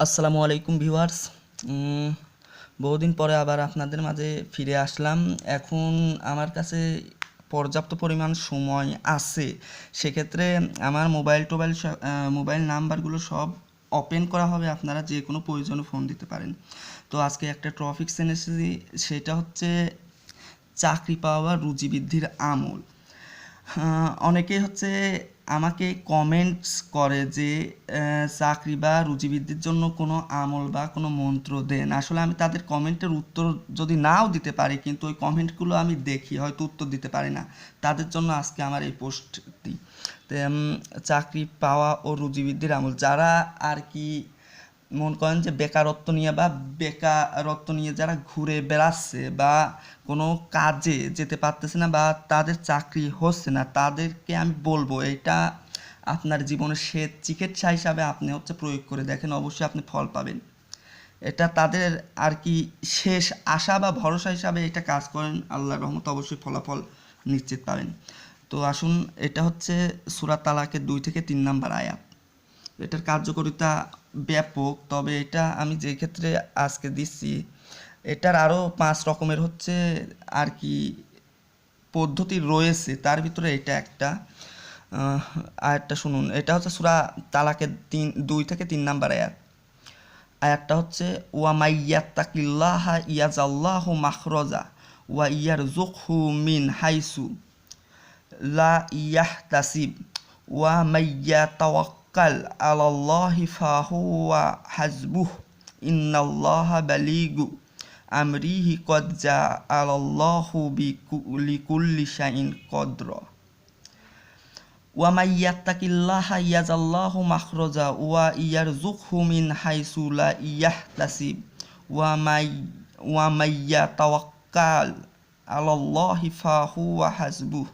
আসসালামু আলাইকুম ভিউয়ার্স। বহুদিন পরে আবার আপনাদের মাঝে ফিরে আসলাম। এখন আমার কাছে পর্যাপ্ত পরিমাণ সময় আছে। সেক্ষেত্রে আমার মোবাইল টোবাইল মোবাইল নাম্বারগুলো সব ওপেন করা হবে। আপনারা যে কোনো প্রয়োজনে ফোন দিতে পারেন। তো আজকে একটা টপিক এনেছি, সেটা হচ্ছে চাকরি পাওয়া রুজি বৃদ্ধির আমল। অনেকে হচ্ছে আমাকে কমেন্টস করে যে চাকরি বা রুজি জন্য কোনো আমল বা কোনো মন্ত্র দেন। আসলে আমি তাদের কমেন্টের উত্তর যদি নাও দিতে পারি, কিন্তু ওই কমেন্টগুলো আমি দেখি, হয়তো উত্তর দিতে পারি না। তাদের জন্য আজকে আমার এই পোস্টটি চাকরি পাওয়া ও রুজি আমল, যারা আর কি মনে করেন যে বেকারত্ব নিয়ে বা বেকারত্ব নিয়ে যারা ঘুরে বেড়াচ্ছে বা কোনো কাজে যেতে পারতেছে না বা তাদের চাকরি হচ্ছে না, তাদেরকে আমি বলব এটা আপনার জীবনের সে চিকিৎসা হিসাবে আপনি হচ্ছে প্রয়োগ করে দেখেন, অবশ্যই আপনি ফল পাবেন। এটা তাদের আর কি শেষ আশা বা ভরসা হিসাবে এটা কাজ করেন, আল্লাহর রহমত অবশ্যই ফলাফল নিশ্চিত পাবেন। তো আসুন, এটা হচ্ছে সুরাত তালাকের দুই থেকে তিন নাম্বার আয়াত। এটার কার্যকারিতা ব্যাপক, তবে এটা আমি যে ক্ষেত্রে আজকে দিচ্ছি, এটার আরও পাঁচ রকমের হচ্ছে আর কি পদ্ধতি রয়েছে, তার ভিতরে এটা একটা। আয়াতটা শুনুন, এটা হচ্ছে সুরা তালাকের তিন, দুই থেকে তিন নাম্বার আয়াত। আয়াতটা হচ্ছে, ওয়া মাইয়া মাইয়াত্তাকিল্লাহা ইয়াজাল্লাহু মাখরজা ওয়া ইয়ার জুকহু মিন হাইসু লা ইয়াহতাসিব ওয়া মাইয়া توكل على الله فهو حزبه إن الله بليغ أمره قد جعل الله لكل شيء قدرا. ومن يتق الله يجعل الله مخرجا ويرزقه من حيث لا يحتسب. ومن يتوكل على الله فهو حزبه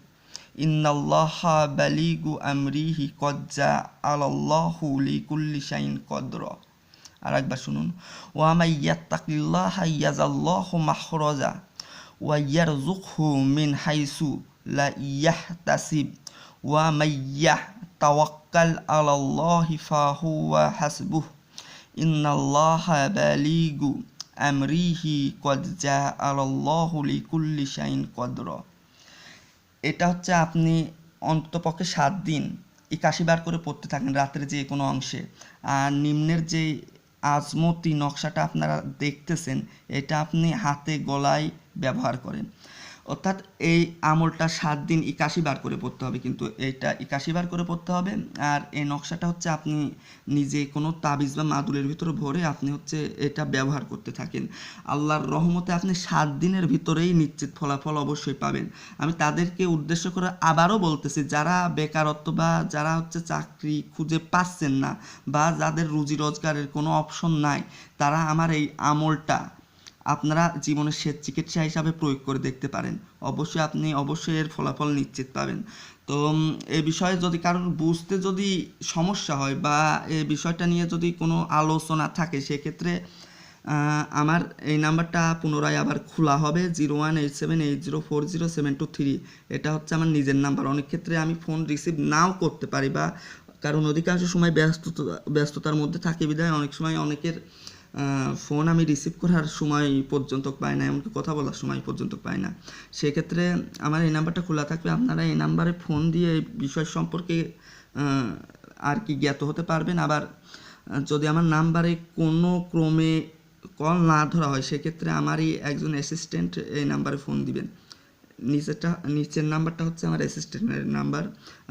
ফাহুয়া হাসবুহ ইন্নাল্লাহা বালিগু আমরিহি কদ জাআলাল্লাহু লিকুল্লি শাইইন কদরা আর একবার শুনুন ওয়া মাইয়াত্তাকিল্লাহা ইয়াজাল্লাহু মাখরজা ওয়া ইয়ারযুকহু মিন হাইসু লা ইয়াহতাসিব ওয়া মাইয়াহ তাওয়াক্কাল আলাল্লাহি ফাহুয়া হাসবুহ ইন্নাল্লাহা বালিগু আমরিহি কদ জাআলাল্লাহু লিকুল্লি শাইইন কদরা এটা হচ্ছে আপনি অন্ততপক্ষে সাত দিন একাশি বার করে পড়তে থাকেন রাতের যে কোনো অংশে। আর নিম্নের যে আজমতি নকশাটা আপনারা দেখতেছেন, এটা আপনি হাতে গলায় ব্যবহার করেন। অর্থাৎ এই আমলটা সাত দিন একাশি বার করে পড়তে হবে, কিন্তু এটা একাশি বার করে পড়তে হবে। আর এই নকশাটা হচ্ছে আপনি নিজে কোনো তাবিজ বা মাদুলের ভিতরে ভরে আপনি হচ্ছে এটা ব্যবহার করতে থাকেন। আল্লাহর রহমতে আপনি সাত দিনের ভিতরেই নিশ্চিত ফলাফল অবশ্যই পাবেন। আমি তাদেরকে উদ্দেশ্য করে আবারও বলতেছি, যারা বেকারত্ব বা যারা হচ্ছে চাকরি খুঁজে পাচ্ছেন না বা যাদের রুজি রোজগারের কোনো অপশন নাই, তারা আমার এই আমলটা আপনারা জীবনের শেষ চিকিৎসা হিসাবে প্রয়োগ করে দেখতে পারেন। অবশ্যই আপনি অবশ্যই এর ফলাফল নিশ্চিত পাবেন। তো এই বিষয়ে যদি কারোর বুঝতে যদি সমস্যা হয় বা এই বিষয়টা নিয়ে যদি কোনো আলোচনা থাকে, সেক্ষেত্রে আমার এই নাম্বারটা পুনরায় আবার খোলা হবে। Zero one eight seven eight zero four zero seven two three. এটা হচ্ছে আমার নিজের নাম্বার। অনেক ক্ষেত্রে আমি ফোন রিসিভ নাও করতে পারি বা কারণ অধিকাংশ সময় ব্যস্ততা, ব্যস্ততার মধ্যে থাকি বিধায় অনেক সময় অনেকের ফোন আমি রিসিভ করার সময় পর্যন্ত পাই না, এমনকি কথা বলার সময় পর্যন্ত পাই না। সেক্ষেত্রে আমার এই নাম্বারটা খোলা থাকবে, আপনারা এই নাম্বারে ফোন দিয়ে এই বিষয় সম্পর্কে আর কি জ্ঞাত হতে পারবেন। আবার যদি আমার নাম্বারে কোনো ক্রমে কল না ধরা হয়, সেক্ষেত্রে আমারই একজন অ্যাসিস্ট্যান্ট এই নাম্বারে ফোন দিবেন। নিচেরটা, নিচের নাম্বারটা হচ্ছে আমার অ্যাসিস্ট্যান্টের নাম্বার,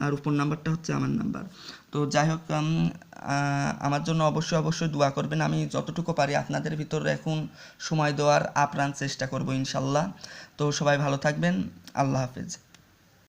আর উপর নাম্বারটা হচ্ছে আমার নাম্বার। তো যাই হোক আমার জন্য অবশ্যই অবশ্যই দোয়া করবেন। আমি যতটুকু পারি আপনাদের ভিতর এখন সময় দেওয়ার আপ্রাণ চেষ্টা করব, ইনশাল্লাহ। তো সবাই ভালো থাকবেন। আল্লাহ হাফেজ।